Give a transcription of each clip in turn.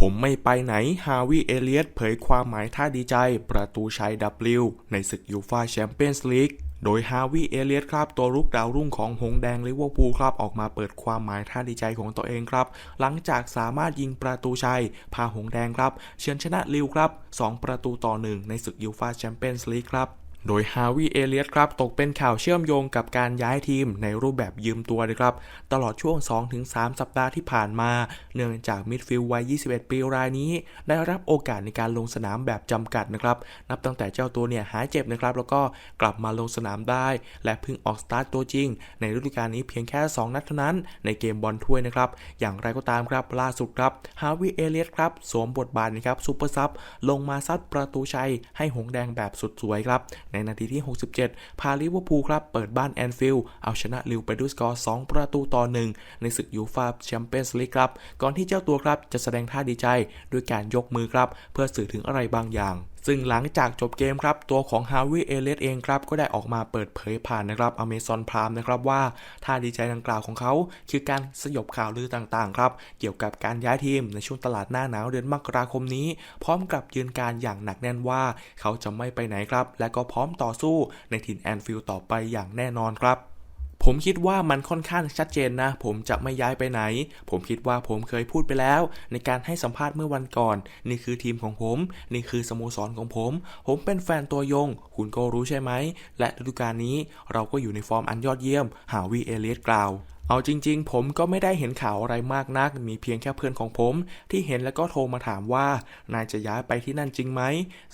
ผมไม่ไปไหน ฮาวิเอเลียตเผยความหมายท่าดีใจ ประตูชัย W ในศึกยูฟาแชมเปี้ยนส์ลีกโดยฮาวิเอเลียตครับตัวรุกดาวรุ่งของหงแดงลิเวอร์พูลครับออกมาเปิดความหมายท่าดีใจของตัวเองครับ หลังจากสามารถยิงประตูชัย พาหงแดงครับเฉือนชนะลิวครับ 2 ประตูต่อ 1 ในศึกยูฟาแชมเปี้ยนส์ลีกครับ โดยฮาวิเอเลียตครับตกเป็นข่าวเชื่อมโยงกับการย้ายทีมในรูปแบบยืมตัวนะครับ ตลอดช่วง 2-3 สัปดาห์ที่ผ่านมา เนื่องจากมิดฟิลด์วัย 21 ปีรายนี้ ได้รับโอกาสในการลงสนามแบบจำกัดนะครับ นับตั้งแต่เจ้าตัวเนี่ยหายเจ็บนะครับ แล้วก็กลับมาลงสนามได้ และเพิ่งออกสตาร์ทตัวจริง ในฤดูกาลนี้เพียงแค่ 2 นัดเท่านั้น ในเกมบอลถ้วยนะครับ อย่างไรก็ตามครับล่าสุดครับฮาวิเอเลียตครับสวมบทบาทนะครับซูเปอร์ซับลงมาซัดประตูชัยให้หงส์แดงแบบสุดสวยครับในนาทีที่ 67 พาลิเวอร์พูลครับเปิดบ้านแอนฟิลด์เอาชนะลิวไปด้วยสกอร์2ประตูต่อ 1 ในศึกยูฟาแชมเปี้ยนส์ลีกครับ ก่อนที่เจ้าตัวครับจะแสดงท่าดีใจด้วยการยกมือครับ เพื่อสื่อถึงอะไรบางอย่าง ซึ่งหลังจากจบเกมครับตัวของฮาวิเอเลสเองครับก็ได้ออกมาเปิดเผยผ่านนะครับอเมซอนพรามนะครับว่าท่าดีใจดังกล่าวของเขา คือการสยบข่าวลือต่างๆครับเกี่ยวกับการย้ายทีมในช่วงตลาดหน้าหนาวเดือนมกราคมนี้ พร้อมกับยืนการอย่างหนักแน่นว่า เขาจะไม่ไปไหนครับ และก็พร้อมต่อสู้ในถิ่นแอนฟิลด์ต่อไปอย่างแน่นอนครับ ผมคิดว่ามันค่อนข้างชัดเจนนะ ผมจะไม่ย้ายไปไหน ผมคิดว่าผมเคยพูดไปแล้ว ในการให้สัมภาษณ์เมื่อวันก่อน นี่คือทีมของผม นี่คือสโมสรของผม ผมเป็นแฟนตัวยง คุณก็รู้ใช่ไหม และฤดูกาลนี้เราก็อยู่ในฟอร์มอันยอดเยี่ยม หาวีเอเลียสกล่าว เอาจริงๆ ผมก็ไม่ได้เห็นข่าวอะไรมากนัก มีเพียงแค่เพื่อนของผม ที่เห็นแล้วก็โทรมาถามว่า นายจะย้ายไปที่นั่นจริงไหม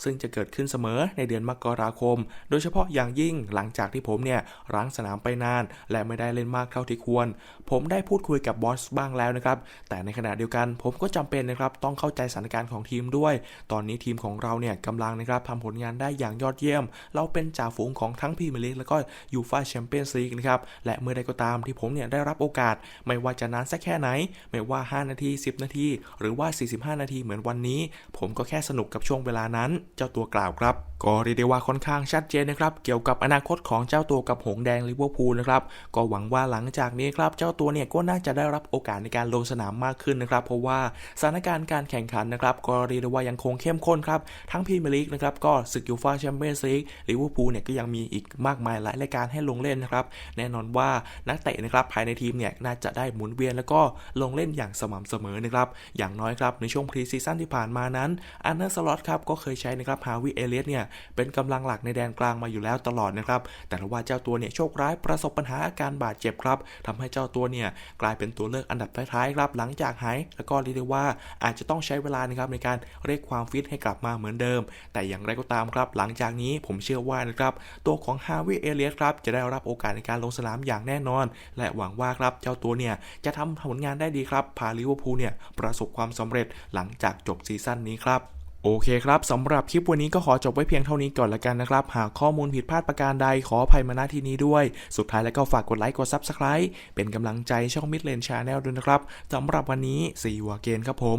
ซึ่งจะเกิดขึ้นเสมอในเดือนมกราคม โดยเฉพาะอย่างยิ่งหลังจากที่ผมเนี่ยร้างสนามไปนาน และไม่ได้เล่นมากเท่าที่ควร ผมได้พูดคุยกับบอสบ้างแล้วนะครับ แต่ในขณะเดียวกันผมก็จำเป็นนะครับต้องเข้าใจสถานการณ์ของทีมด้วย ตอนนี้ทีมของเราเนี่ยกำลังนะครับทำผลงานได้อย่างยอดเยี่ยม เราเป็นจ่าฝูงของทั้งพรีเมียร์ลีกแล้วก็ยูฟ่าแชมเปี้ยนส์ลีกนะครับและเมื่อใดก็ตามที่ผมเนี่ยได้รับโอกาส ไม่ว่าจะนานสักแค่ไหน ไม่ว่า 5 นาที 10 นาที หรือว่า 45 นาทีเหมือนวันนี้ ผมก็แค่สนุกกับช่วงเวลานั้น เจ้าตัวกล่าวครับ ก็เรียกได้ว่าค่อนข้างชัดเจนนะครับ เกี่ยวกับอนาคตของเจ้าตัวกับหงแดงลิเวอร์พูลนะครับ ก็หวังว่าหลังจากนี้ครับ เจ้าตัวเนี่ยก็น่าจะได้รับโอกาสในการลงสนามมากขึ้นนะครับ เพราะว่าสถานการณ์การแข่งขันนะครับ ก็เรียกได้ว่ายังคงเข้มข้นครับ ทั้งพรีเมียร์ลีกนะครับ ก็ศึกยูฟ่าแชมเปี้ยนส์ลีกลิเวอร์พูลเนี่ยก็ยังมีอีกมากมายหลายรายการให้ลงเล่นนะครับ แน่นอนว่านักเตะนะครับภายในทีมเนี่ยน่าจะได้หมุนเวียนแล้วก็ลงเล่นอย่างสม่ำเสมอนะครับ อย่างน้อยครับในช่วงพรีซีซั่นที่ผ่านมานั้นอันเนอร์สล็อตครับก็เคยใช้นะครับฮาวิเอเลียสเนี่ยเป็นกำลังหลักในแดนกลางมาอยู่แล้วตลอดนะครับ แต่ว่าเจ้าตัวเนี่ยโชคร้ายประสบปัญหาอาการบาดเจ็บครับทำให้เจ้าตัวเนี่ยกลายเป็นตัวเลือกอันดับท้ายๆครับหลังจากหายแล้วก็เรียกได้ว่าอาจจะต้องใช้เวลานะครับในการเรียกความฟิตให้กลับมาเหมือนเดิม แต่อย่างไรก็ตามครับ หลังจากนี้ผมเชื่อว่านะครับตัวของฮาวิเอเลียสครับจะได้รับโอกาสในการลงสนามอย่างแน่นอน และหวังว่าครับเจ้าตัวเนี่ยจะทำผลงานได้ดีครับ พาลิเวอร์พูลเนี่ยประสบความสำเร็จหลังจากจบซีซั่นนี้ครับโอเคครับ สำหรับคลิปวันนี้ก็ขอจบไว้เพียงเท่านี้ก่อนละกันนะครับ หากข้อมูลผิดพลาดประการใดขออภัยมาณที่นี้ด้วย สุดท้ายแล้วก็ฝากกดไลค์กด Subscribe เป็นกำลังใจช่อง Midland Channel ด้วยนะครับ สำหรับวันนี้สีวัวเกนครับผม